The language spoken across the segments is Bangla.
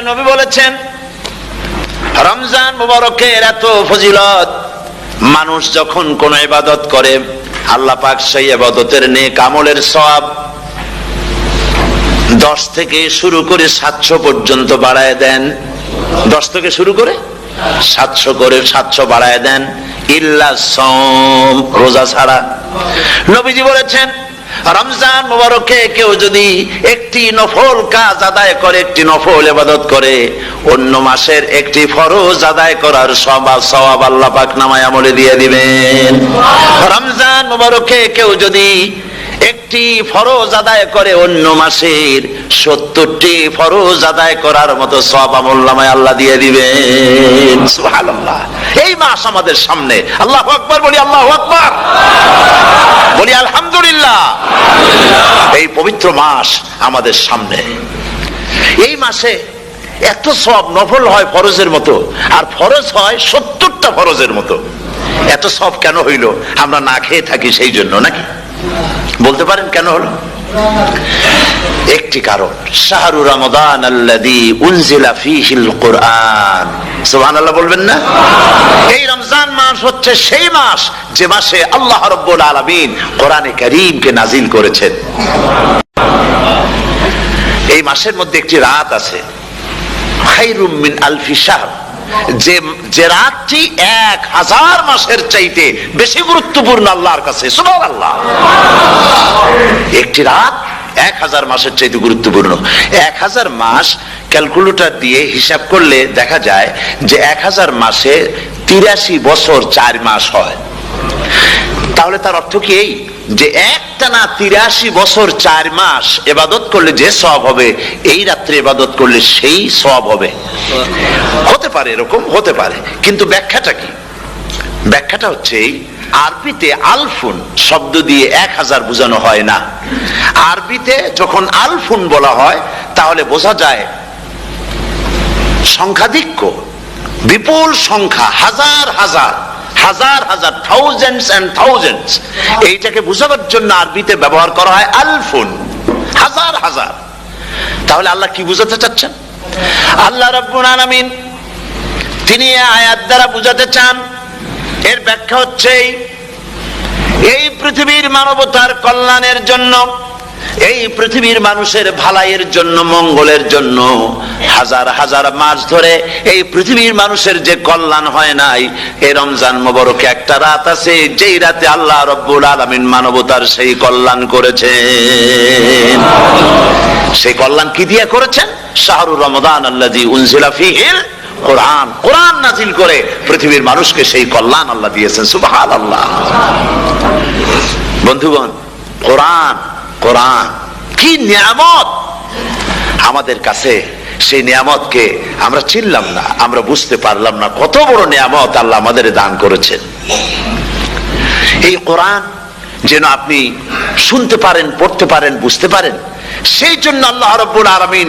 নবী বলেছেন, রমজান মুবারকের এত ফজিলত। মানুষ যখন কোন ইবাদত করে, আল্লাহ পাক সেই ইবাদতের নেক আমলের সওয়াব দশ থেকে শুরু করে সাতশো পর্যন্ত বাড়ায় দেন। দশ থেকে শুরু করে সাতশো করে সাতশো বাড়ায় দেন। ইল্লা সম রোজা ছাড়া। নবীজি বলেছেন রমজান মুবারকে কেউ যদি একটি নফল কাজ আদায় করে, একটি নফল ইবাদত করে, অন্য মাসের একটি ফরজ আদায় করার সবাব সওয়াব আল্লাহ পাক নামায় আমলে দিয়ে দিবেন। রমজান মুবারকে কেউ যদি একটি ফরজ আদায় করে, অন্য মাসের সত্তরটি ফরজ আদায় করার মতো সব আমল্লামায় আল্লাহ দিয়ে দিবেন। সুবহানাল্লাহ। এই মাস আমাদের সামনে। আল্লাহ আকবার বলি, আল্লাহ আকবার। বলি, আলহামদুলিল্লাহ। এই পবিত্র মাস আমাদের সামনে। এই মাসে এত সব নফল হয় ফরজের মতো, আর ফরজ হয় সত্তরটা ফরজের মতো। এত সব কেন হইল? আমরা না খেয়ে থাকি সেই জন্য নাকি? বলতে পারেন কেন হলো? একটি কারণ, শাহরু রমদান আল্লাদি উনজিলা ফিহিল কোরআন। সুবহানাল্লাহ বলবেন না? এই রমজান মাস হচ্ছে সেই মাস, যে মাসে আল্লাহ রাব্বুল আলামিন কোরআনে কারীমকে নাজিল করেছেন। এই মাসের মধ্যে একটি রাত আছে, খাইরুম মিন আলফি শাহর। যে যে রাতটি এক হাজার মাসের চাইতে বেশি গুরুত্বপূর্ণ আল্লাহর কাছে, সুবহানাল্লাহ। একটি রাত এক হাজার মাসের চাইতে গুরুত্বপূর্ণ। এক হাজার মাস ক্যালকুলেটর দিয়ে হিসাব করলে দেখা যায় যে এক হাজার মাসে তিরাশি বছর চার মাস হয়। তাহলে তার অর্থ কি এই? যে একটানা তিরাশি বছর চার মাস এবাদত করলে যে সব হবে, এই রাত্রে এবাদত করলে সেই সব হবে। হতে পারে, এরকম হতে পারে। কিন্তু ব্যাখ্যাটা কি? ব্যাখ্যাটা হচ্ছে এই, আরবিতে আলফুন শব্দ দিয়ে এক হাজার বোঝানো হয় না। আরবিতে যখন আলফুন বলা হয়, তাহলে বোঝা যায় সংখ্যাধিক্য, বিপুল সংখ্যা, হাজার হাজার। হাজার হাজার থাউজেন্ডস এন্ড থাউজেন্ডস এইটাকে বুঝাবার জন্য আরবিতে ব্যবহার করা হয় আলফুন। হাজার হাজার। তাহলে আল্লাহ কি বুঝাতে চাচ্ছেন? আল্লাহ রব্বুল আলামিন তিনি আয়াত দ্বারা বুঝাতে চান। এর ব্যাখ্যা হচ্ছে এই পৃথিবীর মানবতার কল্যাণের জন্য এই পৃথিবীর মানুষের ভালাইয়ের জন্য, মঙ্গলের জন্য হাজার হাজার মাস ধরে এই পৃথিবীর মানুষের যে কল্যাণ হয় নাই এই রমজান মোবারকে একটা রাত আছে, যেই রাতে আল্লাহ রব্বুল আলামিন মানবতার সেই কল্যাণ করেছেন। সেই কল্যাণ কি দিয়ে করেছেন? শাহরুর রমদান আল্লাহ উনজিলা ফিহিল কোরআন। কোরআন নাজিল করে পৃথিবীর মানুষকে সেই কল্যাণ আল্লাহ দিয়েছেন সুবহান আল্লাহ বন্ধুগণ, কোরআন কোরআন। কি নিয়ামত? আমাদের কাছে সেই নিয়ামতকে আমরা চিনলাম না, আমরা বুঝতে পারলাম না কত বড় নিয়ামত আল্লাহ আমাদের দান করেছেন। এই কোরআন যেন আপনি শুনতে পারেন, পড়তে পারেন, বুঝতে পারেন, সেই জন্য আল্লাহ রব্বুল আলমিন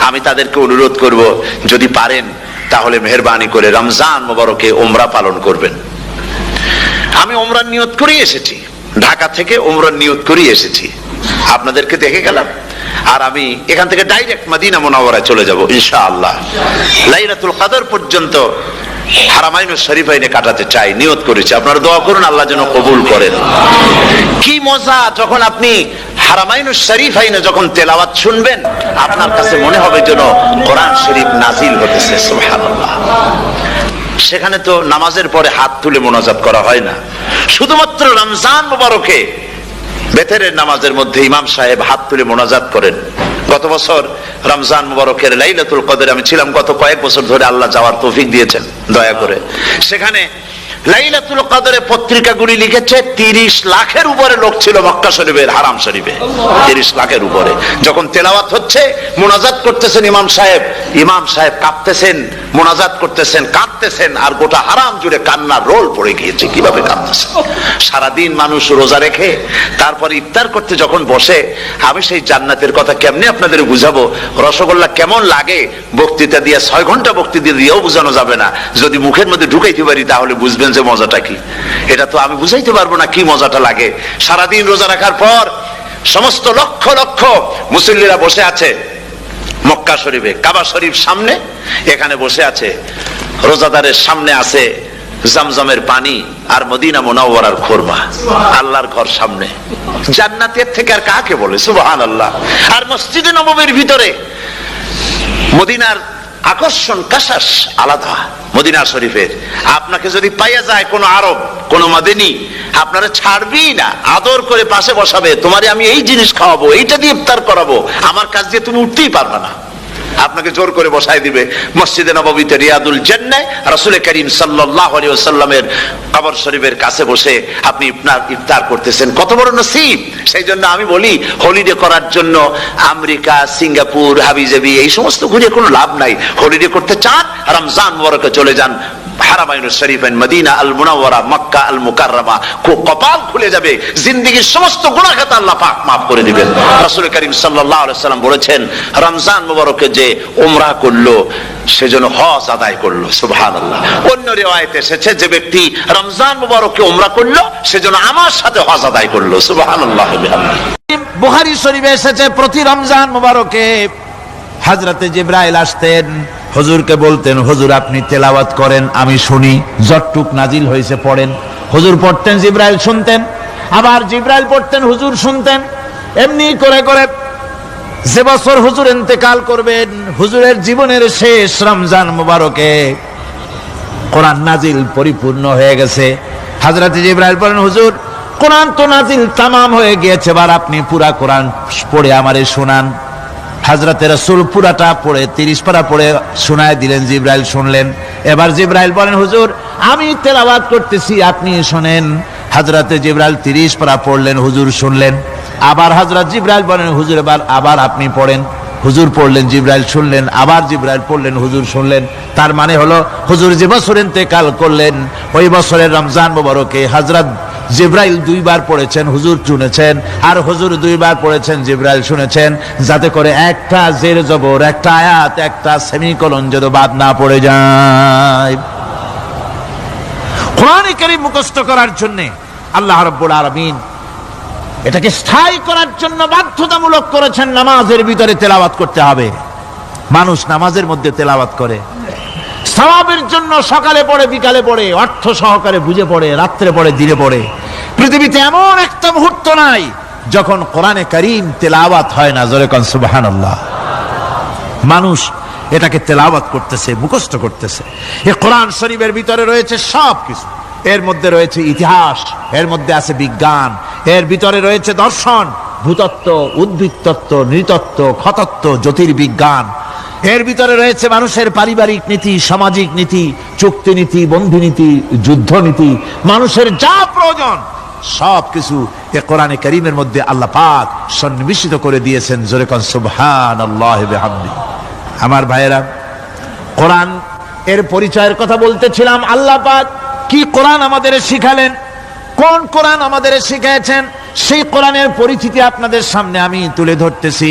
আমি তাদেরকে অনুরোধ করব, যদি পারেন, তাহলে মেহরবানি করে রমজান মোবারকে ওমরা পালন করবেন। আমি ওমরার নিয়ত করেই এসেছি। ঢাকা থেকে ওমরার নিয়ত করেই এসেছি। আপনাদেরকে দেখে গেলাম। আর আমি এখান থেকে ডাইরেক্ট মদিনা মোনাওয়ারায় চলে যাব, ইনশাআল্লাহ। লাইলাতুল কদর পর্যন্ত হারামাইন শরীফাইনে কাটাতে চাই, নিয়ত করেছি। আপনারা দোয়া করুন, আল্লাহ যেন কবুল করেন। কি মজা, যখন আপনি হারামাইন শরীফাইনে যখন তেলাওয়াত শুনবেন, আপনার কাছে মনে হবে যেন কোরআন শরীফ নাজিল হতেছে, সুবহানাল্লাহ। সেখানে তো নামাজের পরে হাত তুলে মোনাজাত করা হয় না। শুধুমাত্র রমজান মুবারকে বেতেরের নামাজের মধ্যে ইমাম সাহেব হাত তুলে মোনাজাত করেন। গত বছর রমজান মুবারকের লাইলাতুল কদরে আমি ছিলাম, গত কয়েক বছর ধরে আল্লাহ যাওয়ার তৌফিক দিয়েছেন, দয়া করে। সেখানে লাইলাতুল কদরে পত্রিকাগুলি লিখেছে তিরিশ লাখের উপরে লোক ছিল মক্কা শরীফের হারাম শরীফে। তিরিশ লাখের উপরে। যখন তেলাওয়াত হচ্ছে মোনাজাত করতেছেন ইমাম সাহেব। ইমাম সাহেব কাঁপতেছেন মোনাজাত করতেছেন কাঁদতেছেন আর গোটা হারাম জুড়ে কান্নার রোল পড়ে গিয়েছে কীভাবে কাঁদতেছেন? সারাদিন মানুষ রোজা রেখে তারপর ইফতার করতে যখন বসে আমি সেই জান্নাতের কথা কেমনে আপনাদের বুঝাবো? রসগোল্লা কেমন লাগে? বক্তৃতা দিয়ে ছয় ঘণ্টা বক্তৃতা দিয়েও বোঝানো যাবে না। যদি মুখের মধ্যে ঢুকাইতে পারি তাহলে বুঝবেন যে মজাটা কি? এটা তো আমি বুঝাইতে পারব না কি মজাটা লাগে। সারাদিন রোজা রাখার পর সমস্ত লক্ষ লক্ষ মুসল্লিরা বসে আছে মক্কা শরীফে, কাবা শরীফ সামনে, এখানে বসে আছে। রোজাদারের সামনে আছে জামজামের পানি আর মদিনা মোনাওয়ারার খোরমা, আল্লাহর ঘর সামনে। জান্নাতের থেকে আর কাকে বলে? সুবহান আল্লাহ আর মসজিদে নবমীর ভিতরে মদিনার আকর্ষণ কাশাস আলাদা মদিনা শরীফের। আপনাকে যদি পাইয়া যায় কোনো আরব, কোনো মাদিনী, আপনারা ছাড়বি না। আদর করে পাশে বসাবে, তোমারে আমি এই জিনিস খাওয়াবো, এইটা দিয়ে ইফতার করাবো। আমার কাজ দিয়ে তুমি উঠতেই পারবে না। আপনাকে জোর করে বসাই দিবে। মসজিদে নববীতে রিয়াদুল জান্নায় রাসূল করিম সাল্লাহ আলাইহি কাবর কবর শরীফের কাছে বসে আপনি আপনার ইফতার করতেছেন। কত বড় নসিব! সেই জন্য আমি বলি হলিডে করার জন্য আমেরিকা, সিঙ্গাপুর, হাবিজাবি, এই সমস্ত ঘুরে কোনো লাভ নাই। হলিডে করতে চান, রমজান মোবারকে চলে যান। রমজান করল সেজন্য আমার সাথে করল এসেছে প্রতি রমজান মোবারকে হাজরাতে জিব্রাইল আসতেন হুজুরকে বলতেন, হুজুর, আপনি তেলাওয়াত করেন, আমি শুনি। যতটুক নাজিল হয়েছে পড়েন। হুজুর পড়তেন, জিব্রাইল শুনতেন। আবার জিব্রাইল পড়তেন, হুজুর শুনতেন। এমনি করে করে যে বছর হুজুর ইন্তেকাল করবেন, হুজুরের জীবনের শেষ রমজান মোবারকে কোরআন নাজিল পরিপূর্ণ হয়ে গেছে। হাজরাতে জিব্রাইল বলেন, হুজুর, কোরআন তো নাজিল তামাম হয়ে গিয়েছে, এবার আপনি পুরা কোরআন পড়ে আমারে শোনান। হাজরাতে রসুল পুরাটা পড়ে, তিরিশ পারা পড়ে শোনায় দিলেন, জিব্রাইল শুনলেন। এবার জিব্রাইল বলেন, হুজুর, আমি তেলাওয়াত করতেছি, আপনি শোনেন। হাজরাতে জিব্রাইল তিরিশ পারা পড়লেন, হুজুর শুনলেন। আবার হাজরত জিব্রাইল বলেন, হুজুর, এবার আবার আপনি পড়েন। হুজুর পড়লেন, জিব্রাইল শুনলেন। আবার জিব্রাইল পড়লেন, হুজুর শুনলেন। তার মানে হলো, হুজুর যে বছর ইন্তেকাল করলেন, ওই বছরের রমজান মোবারকে হযরত জিব্রাইল দুইবার পড়েছেন, হুজুর শুনেছেন, আর হুজুর দুইবার পড়েছেন, জিব্রাইল শুনেছেন, যাতে করে একটা জের জবর, একটা আয়াত, একটা সেমিকোলন যেন বাদ না পড়ে যায়। কোরআনে মুখস্থ করার জন্য আল্লাহ রাব্বুল আলামিন এটাকে স্থায়ী করার জন্য বাধ্যতামূলক করেছেন, নামাজের ভিতরে তেলাওয়াত করতে হবে। মানুষ নামাজের মধ্যে তেলাওয়াত করে। সওয়াবের জন্য সকালে পড়ে, বিকালে পড়ে, অর্থ সহকারে বুঝে পড়ে, রাত্রে পড়ে, দিনে পড়ে। পৃথিবীতে এমন একটা মুহূর্ত নাই যখন কোরআনে করিম তেলাওয়াত হয় না, জোরে কন সুবহানাল্লাহ। মানুষ এটাকে তেলাওয়াত করতেছে, মুখস্থ করতেছে। এ কোরআন শরীফের ভিতরে রয়েছে সব কিছু এর মধ্যে রয়েছে ইতিহাস, এর মধ্যে আছে বিজ্ঞান, এর ভিতরে রয়েছে দর্শন, ভূতত্ত্ব, উদ্ভিদতত্ত্ব, নৃতত্ত্ব খতত্ত্ব জ্যোতির্বিজ্ঞান। এর ভিতরে রয়েছে মানুষের পারিবারিক নীতি, সামাজিক নীতি, চুক্তি নীতি, বন্ধু নীতি, যুদ্ধ নীতি, মানুষের যা প্রয়োজন, সব কিছু এ কোরআনে করিমের মধ্যে আল্লাহ পাক সন্নিবেশিত করে দিয়েছেন। জোরে কন সুবহান আল্লাহ আমার ভাইয়েরা, কোরআন এর পরিচয়ের কথা বলতেছিলাম, আল্লাহ পাক কি কোরআন আমাদের শিখালেন, কোন কোরআন আমাদের শিখিয়েছেন, সেই কোরআনের পরিচিতি আপনাদের সামনে আমি তুলে ধরতেছি।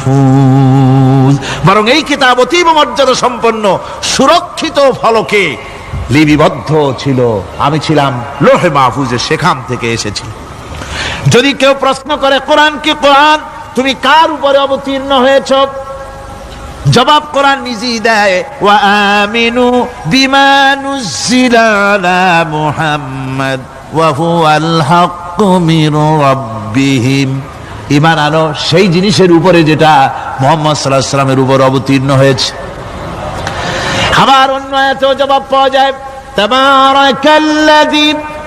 মাহফুজ বরং এই কিতাব অতীব মর্যাদা সম্পন্ন, সুরক্ষিত ফলকে লিপিবদ্ধ ছিল। আমি ছিলাম লোহে মাহফুজে, সেখান থেকে এসেছি। যদি কেউ প্রশ্ন করে, কোরআন কি কোরআন? তুমি কার উপরে অবতীর্ণ হয়েছ? জবাব কোরআন নিজেই দেয়, ওয়া আমিনু বিমানুজিলা মুহাম্মদ, ওয়া আল্লাহ হক মির ইমান আনো, সেই জিনিসের উপরে যেটা মোহাম্মদ সাল্লাহ সাল্লামের উপর অবতীর্ণ হয়েছে। আবার অন্য এত জবাব পাওয়া যায়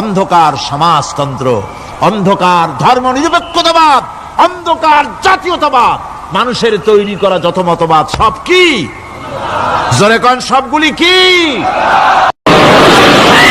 অন্ধকার সমাজতন্ত্র, অন্ধকার ধর্ম নিরপেক্ষতাবাদ অন্ধকার জাতীয়তাবাদ। মানুষের তৈরি করা যত মতবাদ, সব কি? জোরে কন, সবগুলি কি?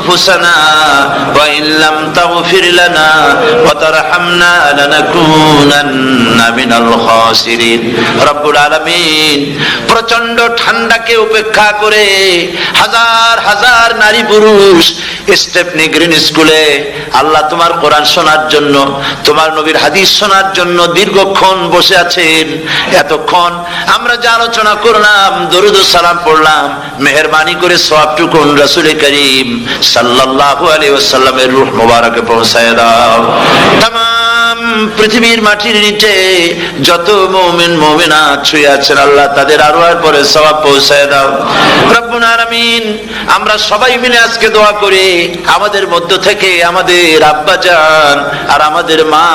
أنفسنا وإن لم تغفر لنا وترحمنا لنكونن من الخاسرين رب العالمين প্রচন্ড ঠান্ডাকে উপেক্ষা করে হাজার হাজার নারী পুরুষ স্টেপনি গ্রিন স্কুলে আল্লাহ তোমার কোরআন শোনার জন্য তোমার নবীর হাদিস শোনার জন্য দীর্ঘক্ষণ বসে আছেন এতক্ষণ আমরা যে আলোচনা করলাম দরুদ ও সালাম পড়লাম মেহরবানি করে সবটুকুন রসুল করিম সাল্লাল্লাহু আলী ওসাল্লামের রুহ মোবারকে পৌঁছায় দাও। তাম পৃথিবীর মাটির নিচে যত মুমিন মুমিনা ছুঁয়ে আছেন আল্লাহ, তাদের আরও আর পরে সবাব পৌঁছায় দাও। রব্বুল আমরা সবাই মিলে আজকে দোয়া করি, আমাদের মধ্য থেকে আমাদের আব্বা জান আর আমাদের মা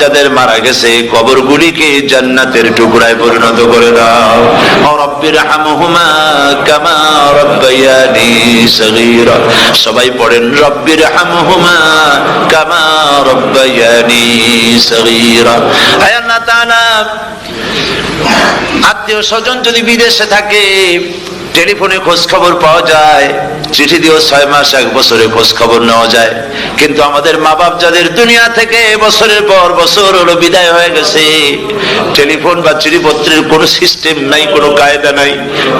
যাদের মারা গেছে, কবরগুলিকে জান্নাতের টুকরায় পরিণত করে দাও। রব্বির সবাই পড়েন রব্বির হামহুমা কামা রব্বায়ানি আত্মীয় স্বজন যদি বিদেশে থাকে টেলিফোনে খোঁজ খবর পাওয়া যায়। চিঠি দিয়েও ছয় মাস, এক বছরে খোঁজ খবর নেওয়া যায়। কিন্তু আমাদের মা বাপ যাদের দুনিয়া থেকে বছরের পর বছর হলো বিদায় হয়ে গেছে, টেলিফোন বা চিঠিপত্রের কোন সিস্টেম নাই, কোনো কায়দা নাই।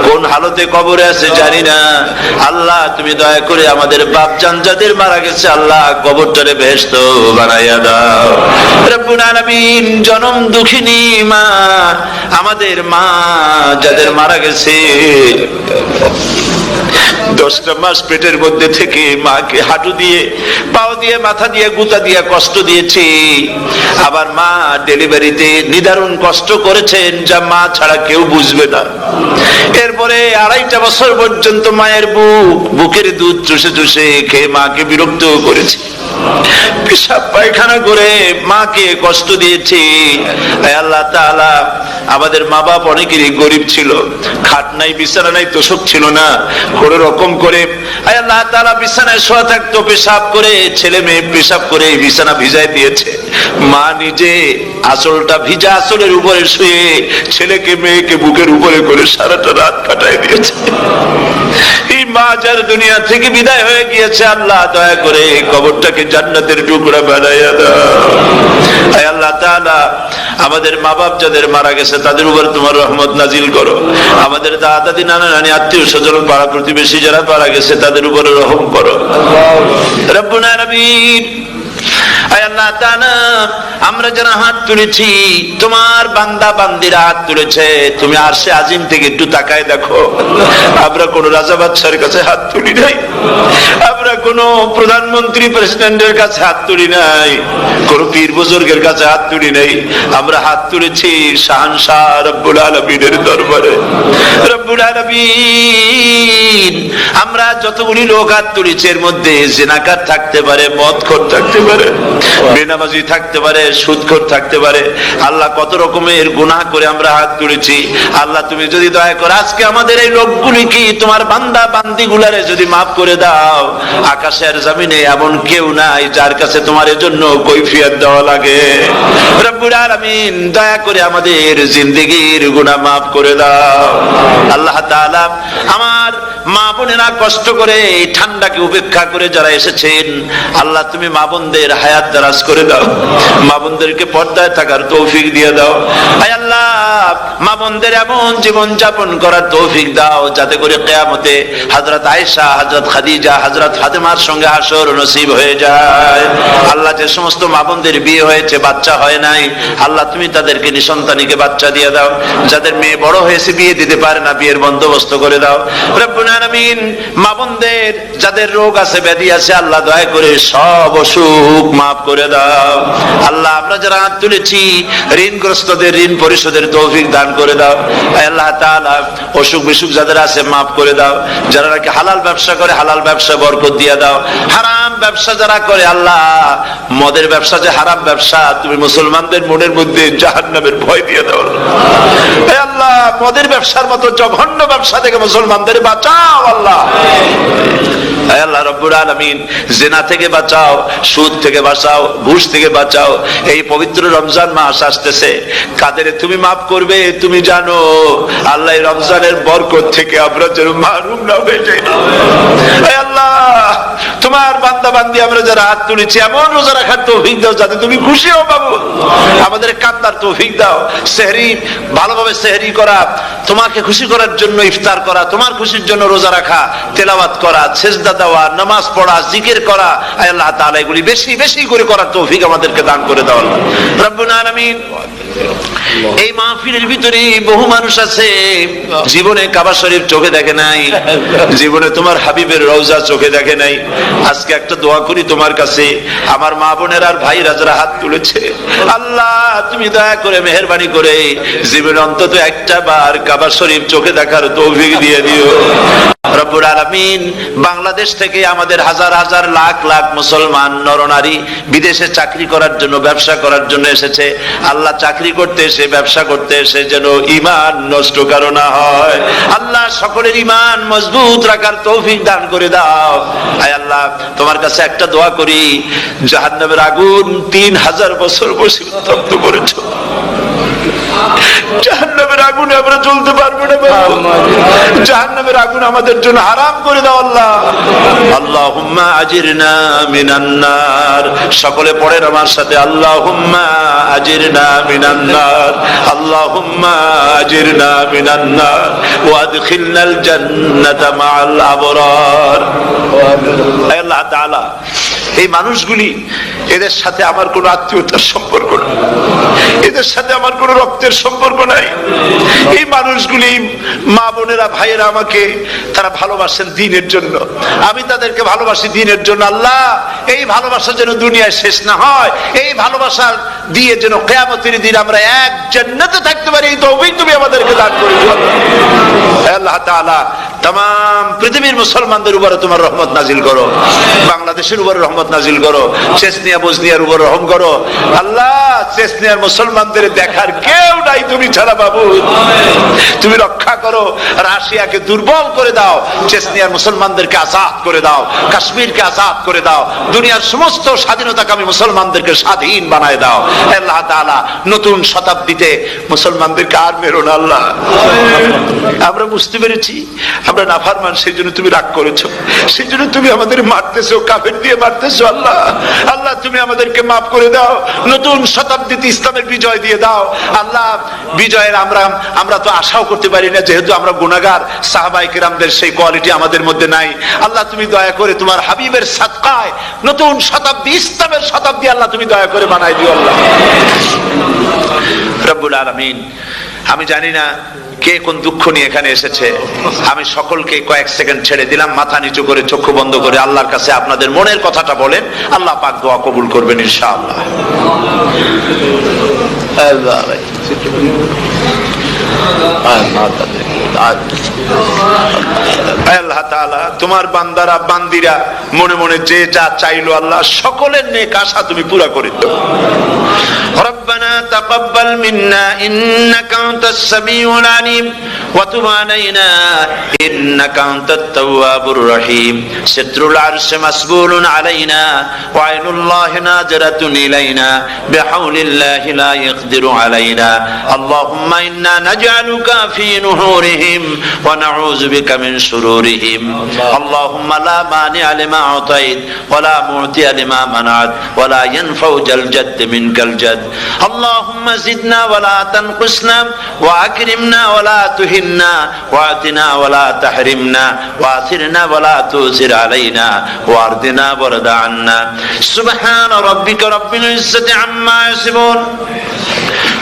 কোন হালতে কবরে আছে জানি না। আল্লাহ, তুমি দয়া করে আমাদের বাপ যান যাদের মারা গেছে, আল্লাহ কবরটারে বেহেস্ত বানাইয়া দাও। আলামিন জনম দুঃখিনী মা, আমাদের মা যাদের মারা গেছে। দশটা মাস পেটের মধ্যে থেকে মাকে হাঁটু দিয়ে, পাও দিয়ে, মাথা দিয়ে, গুতা দিয়ে কষ্ট দিয়েছি। আবার মা ডেলিভারিতে নিদারুণ কষ্ট করেছেন, যা মা ছাড়া কেউ বুঝবে না। এরপরে আড়াইটা বছর পর্যন্ত মায়ের বুক, বুকের দুধ চুষে চুষে খেয়ে মাকে বিরক্ত করেছে। পেশাব পায়খানা করে মাকে কষ্ট দিয়েছি। আল্লাহ তাআলা, আমাদের মা বাপ অনেকেরই গরিব ছিল। খাট নাই, বিছানা নাই, তোষক ছিল না। কোন রকম করে আল্লাহ তাআলা বিছানায় শোয়া থাকতো, পেশাব করে, ছেলে মেয়ে পেশাব করে বিছানা ভিজাই দিয়েছে। মা নিজে আঁচলটা ভিজা আঁচলের উপরে শুয়ে ছেলেকে, মেয়েকে বুকের উপরে করে সারাটা রাত কাটাই দিয়েছে। এই মা যার দুনিয়া থেকে বিদায় হয়ে গিয়েছে আল্লাহ দয়া করে এই কবরটাকে জান্নাতের টুকরা বানাইয়া দাও। আল্লাহ তাআলা আমাদের মা বাপ যাদের মারা গেছে তাদের উপর তোমার রহমত নাজিল করো। আমাদের দাদা দাদি নানা নানি আত্মীয় স্বজন পাড়া প্রতিবেশী যারা মারা গেছে তাদের উপরে রহম করো। রব্বুল আলামিন। আয় আল্লাহ তাআলা আমরা যারা হাত তুলেছি, তোমার বান্দা বান্দিরা হাত তুলেছে, তুমি আর সে আজিম থেকে একটু তাকায় দেখো। আমরা কোন রাজা বাদশার কাছে হাত তুলি নাই। আমরা কোন প্রধানমন্ত্রী প্রেসিডেন্টের কাছে হাত তুলি নাই। কোন পীর বুজুর্গের কাছে হাত তুলি নাই। আমরা হাত তুলেছি শাহনশাহ রব্বুল আলমিনের দরবারে। রব্বুল আলমিন, আমরা যতগুলি লোক হাত তুলেছি, এর মধ্যে জেনাকার থাকতে পারে মদ খোর থাকতে পারে, বেনামাজি থাকতে পারে সুদখোর থাকতে পারে। আল্লাহ কত রকমের গুনাহ করে আমরা হাত তুলেছি। আল্লাহ তুমি যদি দয়া করো, আজকে আমাদের এই লোকগুলি কি তোমার বান্দা বান্দি গুলারে যদি মাফ করে দাও? আকাশের জমিনে এমন কেউ নাই যার কাছে তোমার জন্য কৈফিয়ত দেওয়া লাগে। দয়া করে আমাদের জিন্দেগির গুনাহ মাফ করে দাও। আল্লাহ আমার মা বোনেরা কষ্ট করে এই ঠান্ডাকে উপেক্ষা করে যারা এসেছেন, আল্লাহ তুমি মা বোনদের হায়াত দারাজ করে দাও। মা বোনদেরকে পর্দায় থাকার তৌফিক দিয়ে দাও। আয় আল্লাহ, মা বোনদের এমন জীবন যাপন করার তৌফিক দাও যাতে করে কেয়ামতে হযরত আয়েশা, হযরত খাদিজা, হযরত ফাতেমার সঙ্গে হাসর নসিব হয়ে যায়। আল্লাহ যে সমস্ত মা বোনদের বিয়ে হয়েছে, বাচ্চা হয় নাই, আল্লাহ তুমি তাদেরকে নিঃসন্তানীকে বাচ্চা দিয়ে দাও। যাদের মেয়ে বড় হয়েছে, বিয়ে দিতে পারে না, বিয়ের বন্দোবস্ত করে দাও। রব্বুল মা বোনদের যাদের রোগ আছে, ব্যাধি আছে, আল্লাহ দয়া করে সব অসুখ মাফ করে দাও। আল্লাহ, আমরা যারা হাত তুলেছি, ঋণগ্রস্তদের, ঋণ পরিশোধের তৌফিক দান করে দাও। আল্লাহ অসুখ বিসুখ যাদের আছে, মাফ করে দাও। যারা নাকি হালাল ব্যবসা করে, হালাল ব্যবসা বরকত দিয়ে দাও। হারাম ব্যবসা যারা করে, আল্লাহ, মদের ব্যবসা যে হারাম ব্যবসা, তুমি মুসলমানদের মনের মধ্যে জাহান্নামের ভয় দিয়ে দাও। আল্লাহ, মদের ব্যবসার মতো জঘন্য ব্যবসা থেকে মুসলমানদের বাঁচাও। আল্লাহ। রমজানের বরকত থেকে আমরা যেন মারুম না হে আল্লাহ, তোমার বান্দা বান্দি আমরা যারা হাত তুলেছি, এমন রোজা রাখার তৌফিক দাও যাতে তুমি খুশি হও বাবু আমাদের কান্দার দাও। সেহরি ভালোভাবে সেহরি করা, তোমাকে খুশি করার জন্য ইফতার করা, তোমার খুশির জন্য রোজা রাখা, তেলাওয়াত করা, সেজদা দেওয়া, নামাজ পড়া, জিকির করা আল্লাহ তাআলা এগুলি বেশি বেশি করে করার তৌফিক আমাদেরকে দান করে দেওয়া রব্বুল এই মাহফিলের ভিতরে বহু মানুষ আছে। জীবনে কাবা শরীফ চোখে দেখে নাই। জীবনে তোমার হাবিবের রওজা চোখে দেখে নাই। আজকে একটা দোয়া করি তোমার কাছে। আমার মা বোনের আর ভাই রাজারা হাত তুলেছে, আল্লাহ তুমি দয়া করে মেহরবানি করে জীবনে অন্তত একটা বার কাবা শরীফ চোখে দেখার তৌফিক দিয়ে দিও। রব্বুল আলামিন বাংলাদেশ থেকে আমাদের হাজার হাজার লাখ লাখ মুসলমান নরনারী বিদেশে চাকরি করার জন্য, ব্যবসা করার জন্য এসেছে। আল্লাহ চাকরি করতে এসে, ব্যবসা করতে এসে যেন ইমান নষ্ট কারও না হয়। আল্লাহ সকলের ইমান মজবুত রাখার তৌফিক দান করে দাও। আয় আল্লাহ, তোমার কাছে একটা দোয়া করি, জাহান্নামের আগুন তিন হাজার বছর বসে উত্তপ্ত করেছ। জাহান্নামের নামের আগুনে আমরা চলতে পারব না বাবু। জাহান নামের আগুন আমাদের জন্য হারাম করে দাও আল্লাহ। আল্লাহুম্মা আজিরনা মিনান নার। সকলে পড়েন আমার সাথে, আল্লাহুম্মা আজিরনা মিনান নার। আল্লাহুম্মা আজিরনা মিনান নার। ওয়াদখিলনাল জান্নাতা মাআল আবরার। আল্লাহ তাআলা, এই মানুষগুলি এদের সাথে আমার কোনো আত্মীয়তার সম্পর্ক নেই। এদের সাথে আমার কোনো রক্তের সম্পর্ক নাই। এই মানুষগুলি মা বোনেরা, ভাইয়েরা আমাকে তারা ভালোবাসেন দিনের জন্য। আমি তাদেরকে ভালোবাসি দিনের জন্য। আল্লাহ, এই ভালোবাসা যেন দুনিয়ায় শেষ না হয়, এই ভালোবাসা দিয়ে যেন কেয়ামতের দিন আমরা এক জান্নাতে থাকতে পারি। এই তৌফিক তুমি আমাদেরকে দান করে আল্লাহ তাম পৃথিবীর মুসলমানদের উপরে তোমার রহমত নাজিল করো। বাংলাদেশের উপরে রহমত নাজিল করো। চেসনিয়া বসনিয়ার উপর রহম করো। আল্লাহ চেসনিয়ার মুসলমানদের দেখার কেউ নাই তুমি ছাড়া বাবু। তুমি রক্ষা করো, রাশিয়াকে দুর্বল করে দাও। চেসনিয়ার মুসলমানদেরকে আজাদ করে দাও। কাশ্মীরকে আজাদ করে দাও। দুনিয়ার সমস্ত স্বাধীনতাকামী মুসলমানদেরকে স্বাধীন বানায় দাও। আল্লাহ তাআলা নতুন শতাব্দীতে মুসলমানদেরকে আর মেরো না, আল্লাহ। আমরা বুঝতে পেরেছি। আমরা নাফারমান সেই জন্য তুমি রাগ করেছ। সেই জন্য তুমি আমাদের মারতেছো, কাফের দিয়ে মারতেছো, আল্লাহ। আল্লাহ, তুমি আমাদেরকে মাফ করে দাও। নতুন শতাব্দীতে ইসলামের বিজয় দিয়ে দাও। আল্লাহ, বিজয়ের আমরা আমরা তো আশাও করতে পারি না, যেহেতু আমরা গুণাগার সাহাবাই কিরামদের সেই কোয়ালিটি আমাদের মধ্যে নাই। আল্লাহ, তুমি দয়া করে তোমার হাবিবের সাতকায় নতুন শতাব্দী, ইসলামের শতাব্দী আল্লাহ, তুমি দয়া করে বানাই দিও, আল্লাহ। রব্বুল আলমিন। আমি জানি না কে কোন দুঃখ নিয়ে এখানে এসেছে? আমি সকলকে কয়েক সেকেন্ড ছেড়ে দিলাম, মাথা নিচু করে, চক্ষু বন্ধ করে আল্লাহর কাছে আপনাদের মনের কথাটা বলেন। আল্লাহ পাক দোয়া কবুল করবেন ইনশাআল্লাহ। আল্লাহ ভাই। আয় আল্লাহ তাআলা তোমার বান্দারা বান্দিরা মনে মনে যে যা চাইলো আল্লাহ সকলের নেক আশা তুমি পুরা করে দাও ربنا تقبل منا إنك أنت السميع العليم وتب علينا إنك أنت التواب الرحيم ستر العرش مسبول علينا وعين الله ناظرة إلينا بحول الله لا يقدر علينا اللهم إنا نجعلك في نحورهم ونعوذ بك من شرورهم اللهم لا مانع لما أعطيت ولا معطي لما منعت ولا ينفع ذا الجد منك الجد اللهم زدنا ولا تنقصنا وأكرمنا ولا تهنا واعتنا ولا تحرمنا واثرنا ولا تؤثر علينا واردنا ورد عنا سبحان ربك رب العزة عما يصفون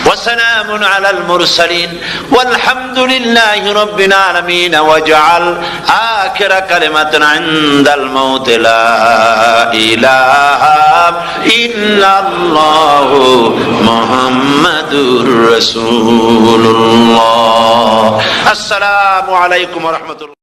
وسلام على المرسلين والحمد لله رب العالمين واجعل آخر كلمة عند الموت لا إله إلا الله محمد رسول الله السلام عليكم ورحمة الله